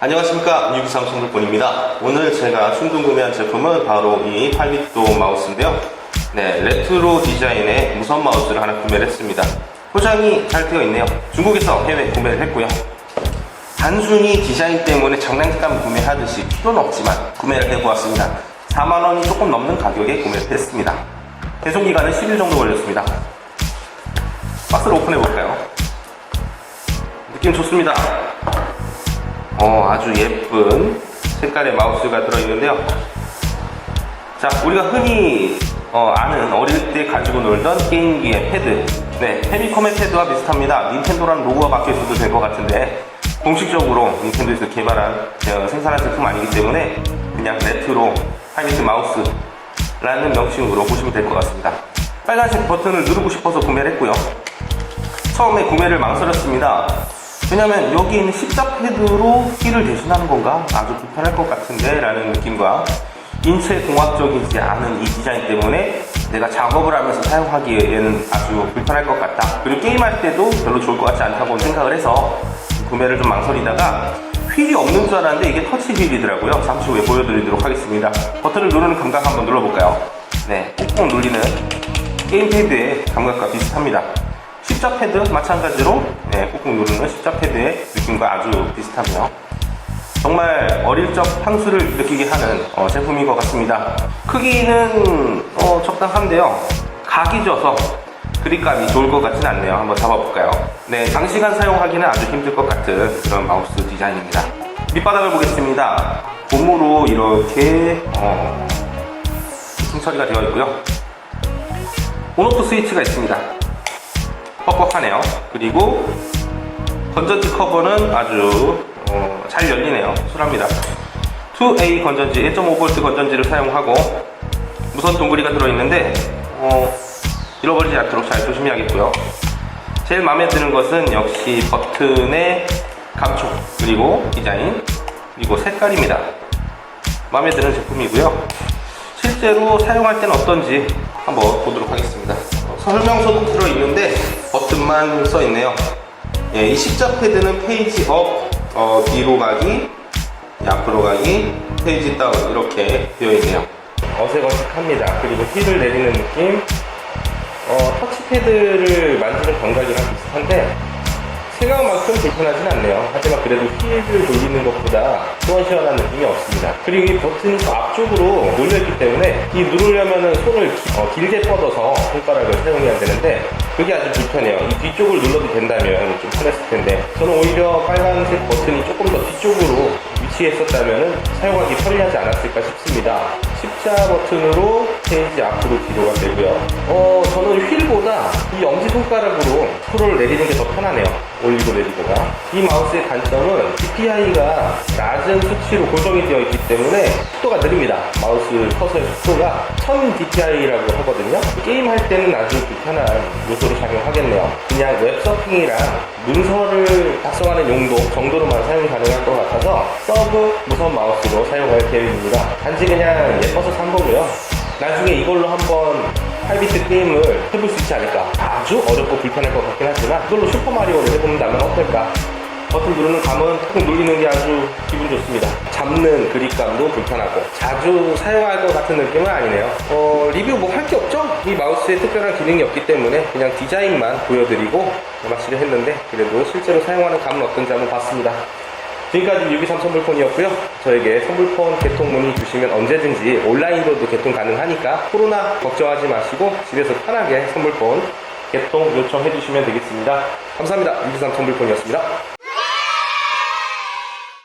안녕하십니까. 유기삼 선물본입니다. 오늘 제가 순둥 구매한 제품은 바로 이 팔비토 마우스인데요. 네 레트로 디자인의 무선 마우스를 하나 구매를 했습니다. 포장이 잘 되어 있네요. 중국에서 해외 구매를 했고요. 단순히 디자인 때문에 장난감 구매하듯이 필요는 없지만 구매를 해보았습니다. 4만원이 조금 넘는 가격에 구매를 했습니다. 배송기간은 10일 정도 걸렸습니다. 박스를 오픈해볼까요? 느낌 좋습니다 어, 아주 예쁜 색깔의 마우스가 들어있는데요. 자, 우리가 흔히 어, 아는 어릴 때 가지고 놀던 게임기의 패드. 네, 페미컴의 패드와 비슷합니다. 닌텐도라는 로고가 박혀 있어도 될 것 같은데 공식적으로 닌텐도에서 개발한 어, 생산한 제품 아니기 때문에 그냥 레트로 하이비트 마우스라는 명칭으로 보시면 될 것 같습니다. 빨간색 버튼을 누르고 싶어서 구매를 했고요. 처음에 구매를 망설였습니다. 왜냐면 여기 있는 십자 패드로 키를 대신하는 건가? 아주 불편할 것 같은데 라는 느낌과 인체 공학적이지 않은 이 디자인 때문에 내가 작업을 하면서 사용하기에는 아주 불편할 것 같다. 그리고 게임할 때도 별로 좋을 것 같지 않다고 생각을 해서 구매를 좀 망설이다가 휠이 없는 줄 알았는데 이게 터치 휠이더라고요. 잠시 후에 보여드리도록 하겠습니다. 버튼을 누르는 감각 한번 눌러볼까요? 네, 꾹꾹 눌리는 게임 패드의 감각과 비슷합니다. 십자 패드 마찬가지로 네, 꾹꾹 누르는 십자 패드의 느낌과 아주 비슷하며 정말 어릴 적 향수를 느끼게 하는 어, 제품인 것 같습니다. 크기는 어, 적당한데요. 각이 져서 그립감이 좋을 것 같진 않네요. 한번 잡아볼까요? 네, 장시간 사용하기는 아주 힘들 것 같은 그런 마우스 디자인입니다. 밑바닥을 보겠습니다. 고무로 이렇게 어, 팅 처리가 되어 있고요. 온오프 스위치가 있습니다. 뻑뻑하네요. 그리고 건전지 커버는 아주 어, 잘 열리네요. 순합니다. 2A 건전지, 1.5V 건전지를 사용하고 무선 동그리가 들어있는데 어, 잃어버리지 않도록 잘 조심해야겠고요. 제일 마음에 드는 것은 역시 버튼의 감촉 그리고 디자인 그리고 색깔입니다. 마음에 드는 제품이고요. 실제로 사용할 때는 어떤지 한번 보도록 하겠습니다. 어, 설명서도 들어있는데 버튼만 써있네요. 예, 이 십자 패드는 페이지 업, 어, 뒤로 가기, 앞으로 가기, 페이지 다운 이렇게 되어 있네요. 어색어색합니다. 그리고 힐을 내리는 느낌. 어, 터치패드를 만지는 감각이랑 비슷한데 생각만큼 불편하진 않네요. 하지만 그래도 휠을 돌리는 것보다 시원시원한 느낌이 없습니다. 그리고 이 버튼이 저 앞쪽으로 눌려있기 때문에 이 누르려면은 손을 기- 어, 길게 뻗어서 손가락을 사용해야 되는데 그게 아주 불편해요. 이 뒤쪽을 눌러도 된다면 좀 편했을 텐데 저는 오히려 빨간색 버튼이 조금 더 뒤쪽으로 위치했었다면 사용하기 편리하지 않았을까 싶습니다. 십자 버튼으로 페이지 앞으로 뒤로가 되고요. 어, 저는 휠보다 이 엄지손가락으로 스크롤을 내리는 게 더 편하네요. 올리고 내리고가. 이 마우스의 단점은 DPI가 낮은 수치로 고정이 되어 있기 때문에 속도가 느립니다. 마우스 커서의 속도가 1000 DPI라고 하거든요. 게임할 때는 아주 불편한 요소 로 작용하겠네요. 그냥 웹서핑이랑 문서를 작성하는 용도 정도로만 사용이 가능할 것 같아서 서브 무선 마우스로 사용할 계획입니다. 단지 그냥 예뻐서 산 거고요. 나중에 이걸로 한번 8비트 게임을 해볼 수 있지 않을까. 아주 어렵고 불편할 것 같긴 하지만 이걸로 슈퍼마리오를 해본다면 어떨까. 버튼 누르는 감은 꾹 눌리는 게 아주 기분 좋습니다. 잡는 그립감도 불편하고 자주 사용할 것 같은 느낌은 아니네요. 어, 리뷰 뭐 할 게 없죠? 이 마우스에 특별한 기능이 없기 때문에 그냥 디자인만 보여드리고 마치려 했는데 그래도 실제로 사용하는 감은 어떤지 한번 봤습니다. 지금까지 유기삼 선물폰이었고요. 저에게 선물폰 개통 문의 주시면 언제든지 온라인으로도 개통 가능하니까 코로나 걱정하지 마시고 집에서 편하게 선물폰 개통 요청해 주시면 되겠습니다. 감사합니다. 유기삼 선물폰이었습니다.